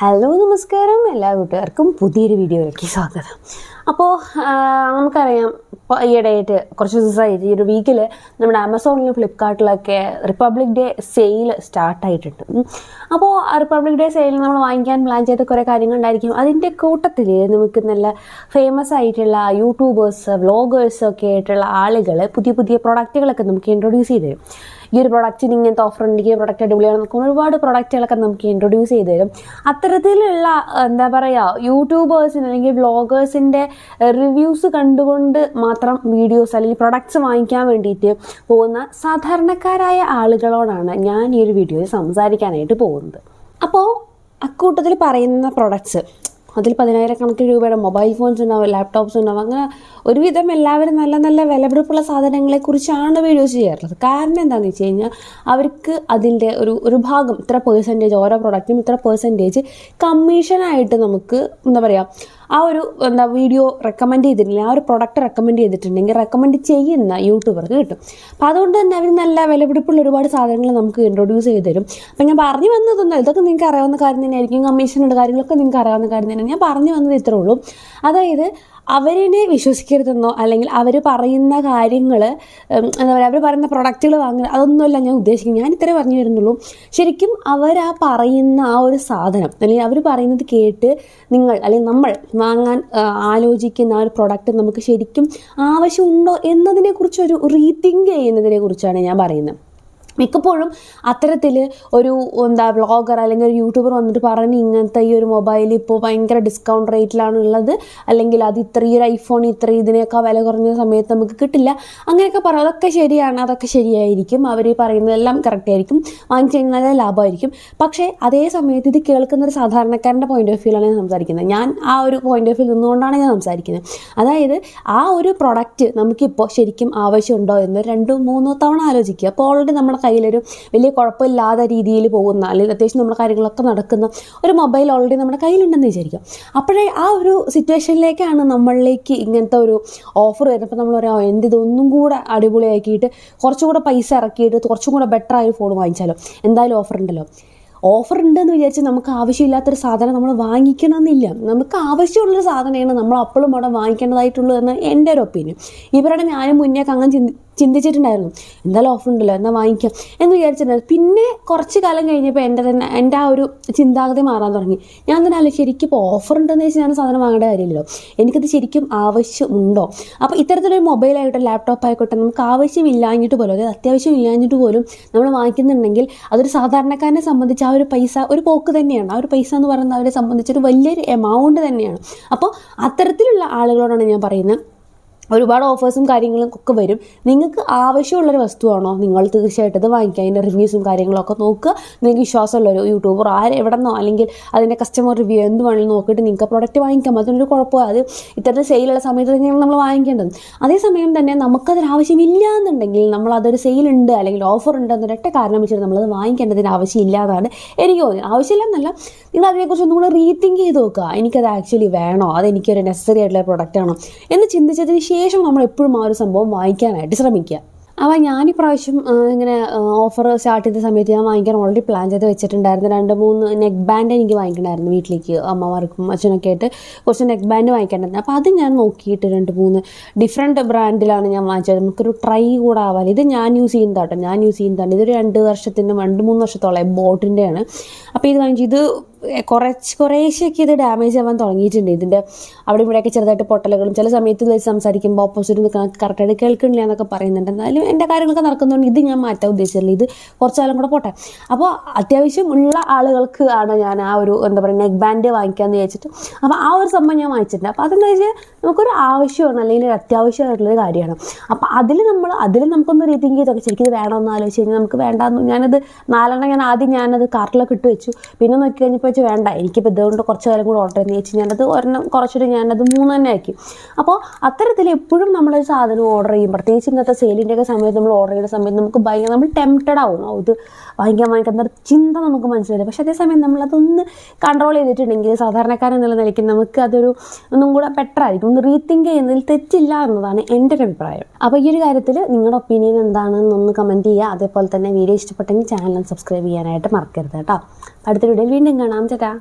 Hello നമസ്കാരം. എല്ലാ കൂട്ടുകാർക്കും പുതിയൊരു വീഡിയോയിലേക്ക് സ്വാഗതം. അപ്പോൾ നമുക്കറിയാം ഇപ്പോൾ ഈയിടെയായിട്ട് കുറച്ച് ദിവസമായിട്ട് ഈ ഒരു വീക്കിൽ നമ്മുടെ ആമസോണിലും ഫ്ലിപ്കാർട്ടിലൊക്കെ റിപ്പബ്ലിക് ഡേ സെയിൽ സ്റ്റാർട്ടായിട്ടുണ്ട് അപ്പോൾ റിപ്പബ്ലിക് ഡേ സെയിൽ നമ്മൾ വാങ്ങിക്കാൻ പ്ലാൻ ചെയ്ത കുറേ കാര്യങ്ങൾ ഉണ്ടായിരിക്കും. അതിന്റെ കൂട്ടത്തിൽ നമുക്ക് നല്ല ഫേമസ് ആയിട്ടുള്ള യൂട്യൂബേഴ്സ് വ്ളോഗേഴ്സ് ഒക്കെ ആയിട്ടുള്ള ആളുകൾ പുതിയ പുതിയ പ്രൊഡക്റ്റുകളൊക്കെ നമുക്ക് ഇൻട്രൊഡ്യൂസ് ചെയ്ത് തരും. ഈ ഒരു പ്രൊഡക്റ്റിന് ഇങ്ങനത്തെ ഓഫർ ഉണ്ട് ഈ പ്രൊഡക്റ്റ് അടിപൊളിയാണ് നമുക്ക് ഒരുപാട് പ്രൊഡക്റ്റുകളൊക്കെ നമുക്ക് ഇൻട്രൊഡ്യൂസ് ചെയ്ത് തരും. അത്തരത്തിലുള്ള എന്താ പറയുക യൂട്യൂബേഴ്സിന് അല്ലെങ്കിൽ വ്ളോഗേഴ്സിന്റെ റിവ്യൂസ് കണ്ടുകൊണ്ട് മാത്രം വീഡിയോസ് അല്ലെങ്കിൽ പ്രൊഡക്ട്സ് വാങ്ങിക്കാൻ വേണ്ടിയിട്ട് പോകുന്ന സാധാരണക്കാരായ ആളുകളോടാണ് ഞാൻ ഈ ഒരു വീഡിയോയിൽ സംസാരിക്കാനായിട്ട് പോകുന്നത്. അപ്പോൾ അക്കൂട്ടത്തിൽ പറയുന്ന പ്രൊഡക്ട്സ് അതിൽ പതിനായിരക്കണക്കിന് രൂപയുടെ മൊബൈൽ ഫോൺസ് ഉണ്ടാവും ലാപ്ടോപ്സ് ഉണ്ടാവും. അങ്ങനെ ഒരുവിധം എല്ലാവരും നല്ല നല്ല വിലപിടിപ്പുള്ള സാധനങ്ങളെക്കുറിച്ചാണ് വീഡിയോസ് ചെയ്യാറുള്ളത്. കാരണം എന്താണെന്ന് വെച്ച് കഴിഞ്ഞാൽ അവർക്ക് അതിന്റെ ഒരു ഒരു ഭാഗം ഇത്ര പേഴ്സന്റേജ് ഓരോ പ്രൊഡക്റ്റിനും ഇത്ര പേഴ്സന്റേജ് കമ്മീഷനായിട്ട് നമുക്ക് എന്താ പറയുക ആ ഒരു എന്താ വീഡിയോ റെക്കമെൻഡ് ചെയ്തിട്ടില്ല ആ ഒരു പ്രൊഡക്റ്റ് റെക്കമെൻഡ് ചെയ്തിട്ടുണ്ടെങ്കിൽ റെക്കമെൻഡ് ചെയ്യുന്ന യൂട്യൂബർക്ക് കിട്ടും. അപ്പോൾ അതുകൊണ്ട് തന്നെ അവർ നല്ല വിലപിടിപ്പുള്ള ഒരുപാട് സാധനങ്ങൾ നമുക്ക് ഇൻട്രൊഡ്യൂസ് ചെയ്ത് തരും. അപ്പം ഞാൻ പറഞ്ഞു വന്നതൊന്നും ഇതൊക്കെ നിങ്ങൾക്ക് അറിയാവുന്ന കാര്യം തന്നെയായിരിക്കും. കമ്മീഷനുള്ള കാര്യങ്ങളൊക്കെ നിങ്ങൾക്ക് അറിയാവുന്ന കാര്യം തന്നെ ഞാൻ പറഞ്ഞു വന്നത് ഇത്രേ ഉള്ളൂ. അതായത് അവരിനെ വിശ്വസിക്കരുതെന്നോ അല്ലെങ്കിൽ അവർ പറയുന്ന കാര്യങ്ങൾ എന്താ പറയുക അവർ പറയുന്ന പ്രൊഡക്റ്റുകൾ വാങ്ങുക അതൊന്നുമല്ല ഞാൻ ഉദ്ദേശിക്കുന്നത്. ഞാൻ ഇത്രേ പറഞ്ഞു വരുന്നുള്ളൂ ശരിക്കും അവർ ആ പറയുന്ന ആ ഒരു സാധനം അല്ലെങ്കിൽ അവർ പറയുന്നത് കേട്ട് നിങ്ങൾ അല്ലെങ്കിൽ നമ്മൾ വാങ്ങാൻ ആലോചിക്കുന്ന ആ ഒരു പ്രൊഡക്റ്റ് നമുക്ക് ശരിക്കും ആവശ്യമുണ്ടോ എന്നതിനെക്കുറിച്ച് ഒരു റീതിങ്ക് ചെയ്യുന്നതിനെ കുറിച്ചാണ് ഞാൻ പറയുന്നത്. മിക്കപ്പോഴും അത്തരത്തിൽ ഒരു എന്താ വ്ളോഗർ അല്ലെങ്കിൽ ഒരു യൂട്യൂബർ വന്നിട്ട് പറഞ്ഞ് ഇങ്ങനത്തെ ഈ ഒരു മൊബൈൽ ഇപ്പോൾ ഭയങ്കര ഡിസ്കൗണ്ട് റേറ്റിലാണ് ഉള്ളത്. അല്ലെങ്കിൽ അത് ഇത്ര ഈ ഒരു ഐഫോൺ ഇത്ര ഇതിനെയൊക്കെ വില കുറഞ്ഞ സമയത്ത് നമുക്ക് കിട്ടില്ല. അങ്ങനെയൊക്കെ പറയും അതൊക്കെ ശരിയാണ് അതൊക്കെ ശരിയായിരിക്കും. അവർ പറയുന്നതെല്ലാം കറക്റ്റ് ആയിരിക്കും. വാങ്ങിച്ചു കഴിഞ്ഞാൽ ലാഭമായിരിക്കും. പക്ഷേ അതേ സമയത്ത് ഇത് കേൾക്കുന്ന ഒരു സാധാരണക്കാരന്റെ പോയിന്റ് ഓഫ് വ്യൂലാണ് ഞാൻ സംസാരിക്കുന്നത്. ഞാൻ ആ ഒരു പോയിന്റ് ഓഫ് വ്യൂ നിന്നുകൊണ്ടാണ് ഞാൻ സംസാരിക്കുന്നത്. അതായത് ആ ഒരു പ്രൊഡക്റ്റ് നമുക്കിപ്പോൾ ശരിക്കും ആവശ്യമുണ്ടോ എന്ന് രണ്ടോ മൂന്നോ തവണ ആലോചിക്കുക. അപ്പോൾ ഓൾറെഡി നമ്മുടെ കയ്യിലൊരു വലിയ കുഴപ്പമില്ലാത്ത രീതിയിൽ പോകുന്ന അല്ലെങ്കിൽ അത്യാവശ്യം നമ്മുടെ കാര്യങ്ങളൊക്കെ നടക്കുന്ന ഒരു മൊബൈൽ ഓൾറെഡി നമ്മുടെ കയ്യിലുണ്ടെന്ന് വിചാരിക്കാം. അപ്പോഴേ ആ ഒരു സിറ്റുവേഷനിലേക്കാണ് നമ്മളിലേക്ക് ഇങ്ങനത്തെ ഒരു ഓഫർ വരുന്നപ്പോൾ നമ്മൾ പറയാം "ഓ, എന്ത് ഇതൊന്നും കൂടെ അടിപൊളിയാക്കിയിട്ട് കുറച്ചും കൂടെ പൈസ ഇറക്കിയിട്ട് കുറച്ചും കൂടെ ബെറ്റർ ആയ ഫോൺ വാങ്ങിച്ചാലോ? എന്തായാലും ഓഫർ ഉണ്ടല്ലോ. ഓഫർ ഉണ്ടെന്ന് വിചാരിച്ച് നമുക്ക് ആവശ്യമില്ലാത്തൊരു സാധനം നമ്മൾ വാങ്ങിക്കണമെന്നില്ല. നമുക്ക് ആവശ്യമുള്ളൊരു സാധനമാണ് നമ്മൾ അപ്പോഴും അവിടെ വാങ്ങിക്കേണ്ടതായിട്ടുള്ളൂ എന്ന് എന്റെ ഒരു ഒപ്പീനിയൻ ഇവരുടെ ഞാനും മുന്നേ അങ്ങനെ ചിന്തി ചിന്തിച്ചിട്ടുണ്ടായിരുന്നു. എന്തായാലും ഓഫർ ഉണ്ടല്ലോ എന്നാൽ വാങ്ങിക്കാം എന്ന് വിചാരിച്ചിട്ടുണ്ടായിരുന്നു. പിന്നെ കുറച്ച് കാലം കഴിഞ്ഞപ്പോൾ എന്റെ തന്നെ എന്റെ ആ ഒരു ചിന്താഗതി മാറാൻ തുടങ്ങി. ഞാൻ തന്നെ അല്ല ശരിക്കും ഇപ്പോൾ ഓഫർ ഉണ്ടെന്ന് വെച്ചാൽ ഞാൻ സാധനം വാങ്ങേണ്ട കാര്യമില്ലല്ലോ. എനിക്കത് ശരിക്കും ആവശ്യമുണ്ടോ? അപ്പോൾ ഇത്തരത്തിലൊരു മൊബൈലായിട്ടോ ലാപ്ടോപ്പ് ആയിക്കോട്ടെ നമുക്ക് ആവശ്യമില്ലാഞ്ഞിട്ട് പോലും അതായത് അത്യാവശ്യം ഇല്ലാഞ്ഞിട്ട് പോലും നമ്മൾ വാങ്ങിക്കുന്നുണ്ടെങ്കിൽ അതൊരു സാധാരണക്കാരനെ സംബന്ധിച്ച് ആ ഒരു പൈസ ഒരു പോക്ക് തന്നെയാണ്. ആ ഒരു പൈസ എന്ന് പറയുന്നത് അവരെ സംബന്ധിച്ചൊരു വലിയൊരു എമൗണ്ട് തന്നെയാണ്. അപ്പോൾ അത്തരത്തിലുള്ള ആളുകളോടാണ് ഞാൻ പറയുന്നത്. ഒരുപാട് ഓഫേഴ്സും കാര്യങ്ങളും ഒക്കെ വരും. നിങ്ങൾക്ക് ആവശ്യമുള്ളൊരു വസ്തുവാണോ? നിങ്ങൾ തീർച്ചയായിട്ടും അത് വാങ്ങിക്കുക. അതിന്റെ റിവ്യൂസും കാര്യങ്ങളൊക്കെ നോക്കുക. നിങ്ങൾക്ക് വിശ്വാസമുള്ളൊരു യൂട്യൂബർ ആരെ എവിടെ നിന്നോ അല്ലെങ്കിൽ അതിന്റെ കസ്റ്റമർ റിവ്യൂ എന്ത് വേണമെങ്കിലും നോക്കിയിട്ട് നിങ്ങൾക്ക് പ്രോഡക്റ്റ് വാങ്ങിക്കാം. അതിനൊരു കുഴപ്പമില്ല. അത് ഇത്തരത്തിൽ സെയിലുള്ള സമയത്ത് തന്നെയാണ് നമ്മൾ വാങ്ങിക്കേണ്ടത്. അതേസമയം തന്നെ നമുക്കതൊരു ആവശ്യമില്ല എന്നുണ്ടെങ്കിൽ നമ്മൾ അതൊരു സെയിലുണ്ട് അല്ലെങ്കിൽ ഓഫർ ഉണ്ട് എന്നൊരൊറ്റ കാരണം വെച്ചിട്ട് നമ്മളത് വാങ്ങിക്കേണ്ടതിന് ആവശ്യമില്ല എന്നാണ് എനിക്ക് തോന്നുന്നത്. ആവശ്യമില്ല എന്നല്ല നിങ്ങൾ അതിനെക്കുറിച്ച് ഒന്നും കൂടെ റീതിങ്ക് ചെയ്ത് നോക്കുക. എനിക്കത് ആക്ച്വലി വേണോ? അത് എനിക്കൊരു നെസസറി ആയിട്ടുള്ള പ്രൊഡക്റ്റ് ആണോ? എന്ന് ചിന്തിച്ചതിന് ശേഷം നമ്മൾ എപ്പോഴും ആ ഒരു സംഭവം വാങ്ങിക്കാനായിട്ട് ശ്രമിക്കുക. അപ്പോൾ ഞാൻ ഇപ്രാവശ്യം ഇങ്ങനെ ഓഫർ സ്റ്റാർട്ട് ചെയ്ത സമയത്ത് ഞാൻ വാങ്ങിക്കാൻ ഓൾറെഡി പ്ലാൻ ചെയ്ത് വെച്ചിട്ടുണ്ടായിരുന്നു. രണ്ട് മൂന്ന് നെക്ക് ബാൻഡ് എനിക്ക് വാങ്ങിക്കണമായിരുന്നു വീട്ടിലേക്ക് അമ്മമാർക്കും അച്ഛനൊക്കെ ആയിട്ട്. കുറച്ച് നെക്ക് ബാൻഡ് വാങ്ങിക്കേണ്ടായിരുന്നു അപ്പോൾ അത് ഞാൻ നോക്കിയിട്ട് രണ്ട് മൂന്ന് ഡിഫറെന്റ് ബ്രാൻഡിലാണ് ഞാൻ വാങ്ങിച്ചത്. നമുക്കൊരു ട്രൈ കൂടെ ആവാൻ. ഇത് ഞാൻ യൂസ് ചെയ്യുന്നതാട്ടോ ഞാൻ യൂസ് ചെയ്യുന്നതാണ്. ഇതൊരു രണ്ട് വർഷത്തിന്റെ രണ്ട് മൂന്ന് വർഷത്തോളം ബോട്ടിന്റെയാണ് അപ്പോൾ ഇത് വാങ്ങിച്ചു ഇത് കുറച്ച് കുറേശ്ശൊക്കെ ഇത് ഡാമേജ് ആവാൻ തുടങ്ങിയിട്ടുണ്ട്. ഇതിന്റെ അവിടെ ഇവിടെയൊക്കെ ചെറുതായിട്ട് പൊട്ടലുകളും ചില സമയത്ത് ഇത് സംസാരിക്കുമ്പോൾ ഓപ്പോസിറ്റ് കറക്റ്റായിട്ട് കേൾക്കണില്ല എന്നൊക്കെ പറയുന്നുണ്ട്. എന്നാലും എന്റെ കാര്യങ്ങളൊക്കെ നടക്കുന്നതുകൊണ്ട് ഇത് ഞാൻ മാറ്റാൻ ഉദ്ദേശിച്ചില്ല ഇത് കുറച്ച് കാലം കൂടെ പോട്ടെ. അപ്പോൾ അത്യാവശ്യം ഉള്ള ആളുകൾക്ക് ആണ് ഞാൻ ആ ഒരു എന്താ പറയുക നെക്ക് ബാൻഡ് വാങ്ങിക്കാമെന്ന് വിചാരിച്ചിട്ട് അപ്പോൾ ആ ഒരു സംഭവം ഞാൻ വാങ്ങിച്ചിട്ടുണ്ട്. അപ്പോൾ അതെന്താ വെച്ചാൽ നമുക്കൊരു ആവശ്യമാണ് അല്ലെങ്കിൽ ഒരു അത്യാവശ്യമായിട്ടുള്ളൊരു കാര്യമാണ്. അപ്പോൾ അതിൽ നമ്മൾ അതിൽ നമുക്കൊന്ന് റീതിങ്ക് ചെയ്തൊക്കെ ശരിക്കും ഇത് വേണമെന്ന് ആലോചിച്ച് കഴിഞ്ഞാൽ നമുക്ക് വേണ്ടാന്ന്. ഞാനത് നാലെണ്ണം ഞാൻ ആദ്യം ഞാനത് കാർട്ടിലൊക്കെ ഇട്ട് വെച്ചു. പിന്നെ നോക്കി കഴിഞ്ഞപ്പോൾ വെച്ച് വേണ്ട. എനിക്കിപ്പോൾ ഇതുകൊണ്ട് കുറച്ച് കാലം കൂടെ ഓർഡർ ചെയ്യുന്ന വെച്ച് ഞാനത് ഒരെണ്ണം കുറച്ചൊരു ഞാനത് മൂന്ന് തന്നെ ആക്കി. അപ്പോൾ അത്തരത്തിൽ എപ്പോഴും നമ്മളൊരു സാധനം ഓർഡർ ചെയ്യും പ്രത്യേകിച്ച് ഇന്നത്തെ സെയിലിന്റെ ഒക്കെ സമയത്ത് നമ്മൾ ഓർഡർ ചെയ്യുന്ന സമയത്ത് നമുക്ക് ഭയങ്കര നമ്മൾ ടെംപ്റ്റഡ് ആവും. ഇത് വാങ്ങിക്കാൻ വാങ്ങിക്കാൻ എന്നൊരു ചിന്ത നമുക്ക് മനസ്സിലായി പക്ഷേ അതേസമയം നമ്മളതൊന്ന് കൺട്രോൾ ചെയ്തിട്ടുണ്ടെങ്കിൽ സാധാരണക്കാരൻ എന്നുള്ള നിലയ്ക്ക് നമുക്ക് അതൊരു ഒന്നും കൂടെ ബെറ്റർ ആയിരിക്കും. ഒന്ന് റീതിങ്ക് ചെയ്യുന്നതിൽ തെറ്റില്ല എന്നതാണ് എന്റെ ഒരു അഭിപ്രായം. അപ്പോൾ ഈ ഒരു കാര്യത്തിൽ നിങ്ങളുടെ ഒപ്പീനിയൻ എന്താണെന്ന് ഒന്ന് കമന്റ് ചെയ്യുക. അതേപോലെ തന്നെ വീഡിയോ ഇഷ്ടപ്പെട്ടെങ്കിൽ ചാനൽ സബ്സ്ക്രൈബ് ചെയ്യാനായിട്ട് മറക്കരുത് കേട്ടോ. അടുത്ത വീഡിയോയിൽ വീണ്ടും കാണാം. ചേട്ടാ.